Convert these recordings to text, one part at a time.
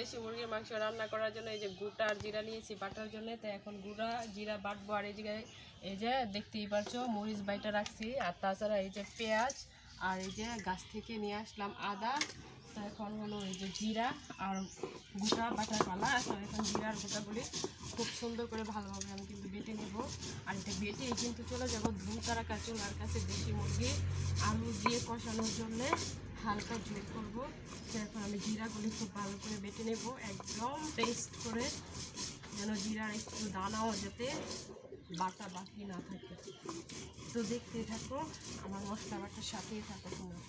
দেশি মুরগির মাংস রান্না করার জন্য এই যে গুটা আর জিরা নিয়েছি, বাটার জন্য। তো এখন গুঁড়া, জিরা বাটবো আর এই জায়গায় এই যে দেখতেই পারছ, মরিচ বাইটা রাখছি। আর তাছাড়া এই যে পেঁয়াজ আর এই যে গাছ থেকে নিয়ে আসলাম আদা। তো এখন হলো এই যে জিরা আর গোটা বাটার পালা। তো এখন জিরা আর খুব সুন্দর করে ভালোভাবে আমি কিন্তু আর এটা বেটে কিন্তু চলে যাব ধুম তারা চুলার কাছে দেশি মুরগি। আলু দিয়ে কষানোর জন্যে হালকা ঝোল করব। তো এখন আমি জিরাগুলি খুব ভালো করে বেটে নেব একদম পেস্ট করে, যেন জিরার একটু দানাও যাতে বাটা বাকি না থাকে। তো দেখতে থাকো, আমার মশলা বাটার সাথেই থাকো তোমরা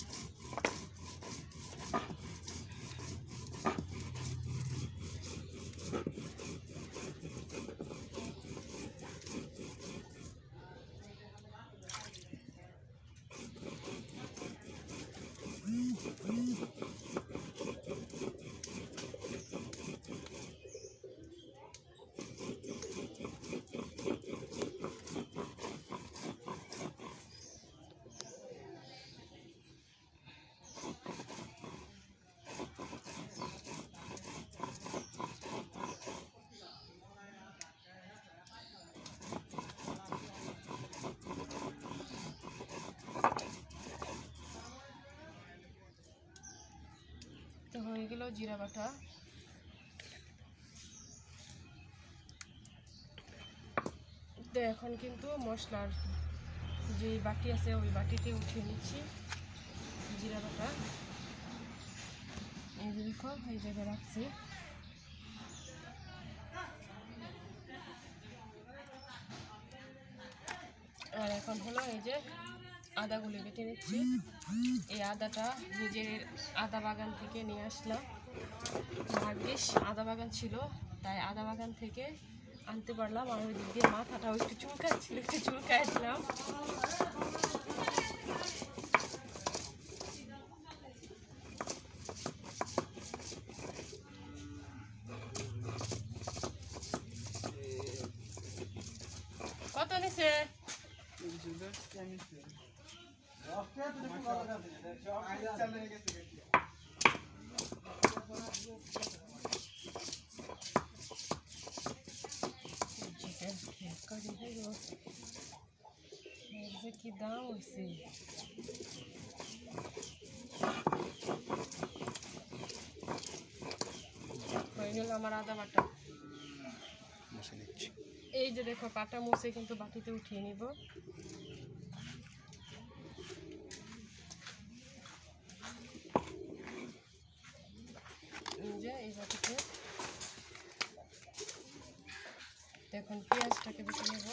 তো হয়ে গেল জিরা বাটা। তো এখন কিন্তু মশলার যে বাটি আছে, ওই বাটিতে উঠিয়ে নিচ্ছি জিরা বাটা। এই যে দেখো, এই জায়গায় রাখছি। আর এখন হলো এই যে আদাগুলি বেটে নিচ্ছি। এই আদাটা নিজের আদা বাগান থেকে নিয়ে আসলাম। ভাগ্যিস আদা বাগান ছিল, তাই আদা বাগান থেকে আনতে পারলাম। আর ওই দিক দিয়ে মাথাটাও একটু চুলকাচ্ছিল, একটু চুলকায় দিলাম। কত নিছে? চিকেন খেয়ে করে দিল এর যে কি দাম হয়েছে হয়ে গেল আমার আদা বাটা এই যে দেখো পাটা মুছে কিন্তু বাটিতে উঠিয়ে নিব বাটিতে এখন পেঁয়াজটাকে বেটে নেব।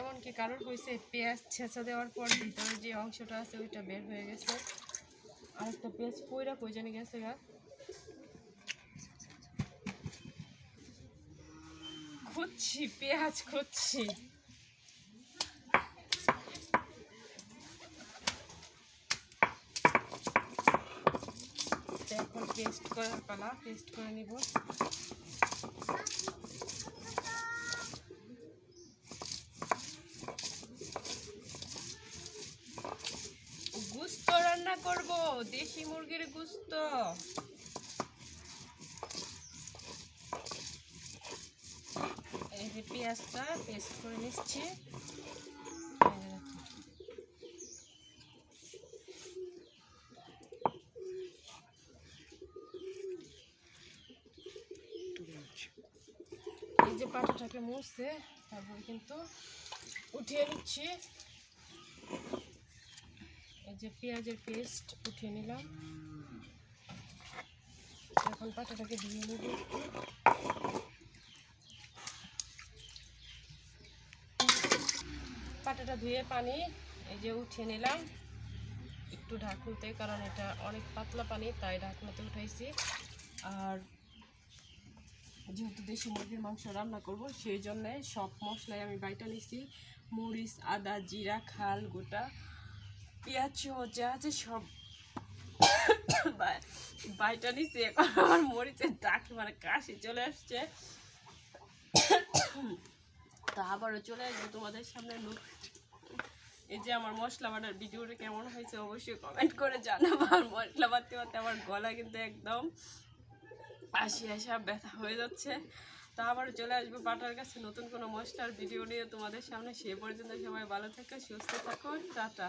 এমনকি কারোর হয়েছে পেঁয়াজ ছেঁচা দেওয়ার পর ভিতরে যে অংশটা আছে, ওইটা বের হয়ে গেছে। আরেকটা পেঁয়াজ কইরা কই গেছে গা। খুঁজছি, পেঁয়াজ খুঁজছি তো এখন পেস্ট করার পালা, পেস্ট করে নিব। গুস্ত রান্না করব, দেশি মুরগির গুস্ত। পেঁয়াজটা পেস্ট করে নিচ্ছি এই যে দেখো। এই যে পাটাটাকে মুছছে তারপরে কিন্তু উঠিয়ে নিচ্ছি। এই যে পেঁয়াজের পেস্ট উঠিয়ে নিলাম। এখন পাটাটাকে ধুয়ে নেব পাটাটা ধুয়ে পানি এই যে উঠিয়ে নিলাম। একটু ঢাকুতে কারণ এটা অনেক পাতলা পানি, তাই ঢাকনাতে উঠাইছি। আর যেহেতু দেশি মুরগির মাংস রান্না করব সেই জন্যে সব মশলাই আমি বাইটা নিছি। মরিচ, আদা, জিরা, খাল, গোটা, পেঁয়াজ যা আছে সব বাই- বাইটা নিছি, এখন আমার মরিচের দাগ মানে কাশি চলে আসছে। তা আবারও চলে আসব তোমাদের সামনে এই যে আমার মশলা বাটার ভিডিওটা কেমন হয়েছে, অবশ্যই কমেন্ট করে জানাব। আর মশলা বাটতে বাড়তে আমার গলা কিন্তু একদম আসি আসা ব্যথা হয়ে যাচ্ছে। তা আবার চলে আসব বাটার কাছে নতুন কোনো মশলার ভিডিও নিয়ে তোমাদের সামনে। সে পর্যন্ত সবাই ভালো থাকো, সুস্থ থাকো। টাটা।